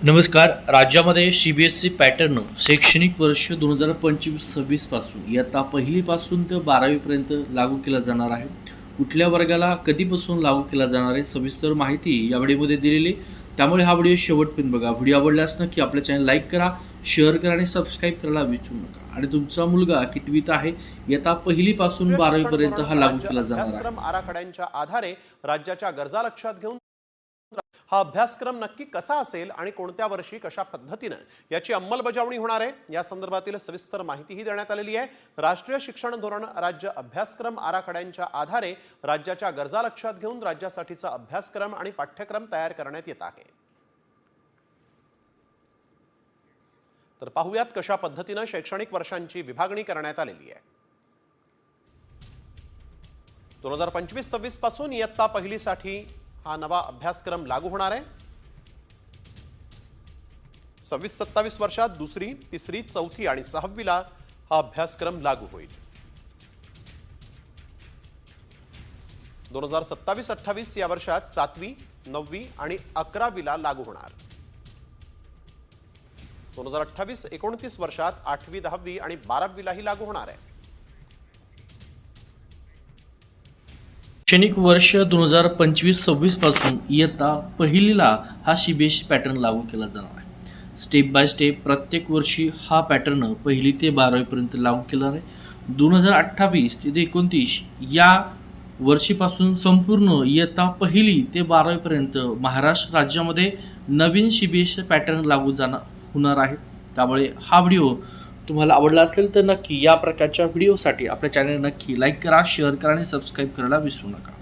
नमस्कार. राज्यामध्ये C B S C pattern शैक्षणिक वर्ष दोन हजार पंचवीस सव्वीसपासून इयत्ता पहिलीपासून ते बारावीपर्यंत लागू केला जाणार आहे. कुठल्या वर्गाला कधीपासून लागू केला जाणार आहे सविस्तर माहिती या व्हिडिओमध्ये दिलेली त्यामुळे हा व्हिडिओ शेवटपर्यंत बघा. व्हिडिओ आवडल्यास नक्की आपल्या चॅनल लाईक करा शेअर करा आणि सबस्क्राईब करायला विसरू नका. आणि तुमचा मुलगा कितवीत आहे इयत्ता पहिलीपासून बारावीपर्यंत हा लागू केला जाणार आराखड्यांच्या आधारे राज्याच्या गरजा लक्षात घेऊन हा अभ्यासक्रम नक्की कसा असेल आणि कोणत्या वर्षी कशा पद्धतीनं याची अंमलबजावणी होणार आहे? या संदर्भातील सविस्तर माहितीही देण्यात आलेली आहे. राष्ट्रीय शिक्षण धोरण राज्य अभ्यासक्रम आराखड्यांच्या आधारे राज्याच्या गरजा लक्षात घेऊन राज्यासाठीचा अभ्यासक्रम आणि पाठ्यक्रम तयार करण्यात येत आहे. तर पाहूयात कशा पद्धतीनं शैक्षणिक वर्षांची विभागणी करण्यात आलेली आहे. दोन हजार पंचवीस सव्वीसपासून इयत्ता पहिलीसाठी हा नवा अभ्यासक्रम लागू होणार आहे. सव्वीस सत्तावीस वर्षात दुसरी तिसरी चौथी आणि सहावीला हा अभ्यासक्रम लागू होईल. दोन हजार सत्तावीस अठ्ठावीस या वर्षात सातवी नववी आणि अकरावीला लागू होणार. दोन हजार अठ्ठावीस एकोणतीस वर्षात आठवी दहावी आणि बारावीलाही लागू होणार आहे. शैक्षणिक वर्ष दोन हजार पंचवीस सव्वीसपासून इयत्ता पहिलीला हा सी बी एस पॅटर्न लागू केला जाणार आहे. स्टेप बाय स्टेप प्रत्येक वर्षी हा पॅटर्न पहिली ते बारावीपर्यंत लागू केला आहे. दोन हजार अठ्ठावीस ते एकोणतीस या वर्षीपासून संपूर्ण इयत्ता पहिली ते बारावीपर्यंत महाराष्ट्र राज्यामध्ये नवीन सी बी एस पॅटर्न लागू जाणार होणार आहे. त्यामुळे हा व्हिडिओ तुम्हाला आवडला असेल तर नक्की या प्रकारच्या व्हिडिओसाठी आपल्या चॅनल नक्की लाईक करा शेअर करा आणि सबस्क्राईब करायला विसरू नका.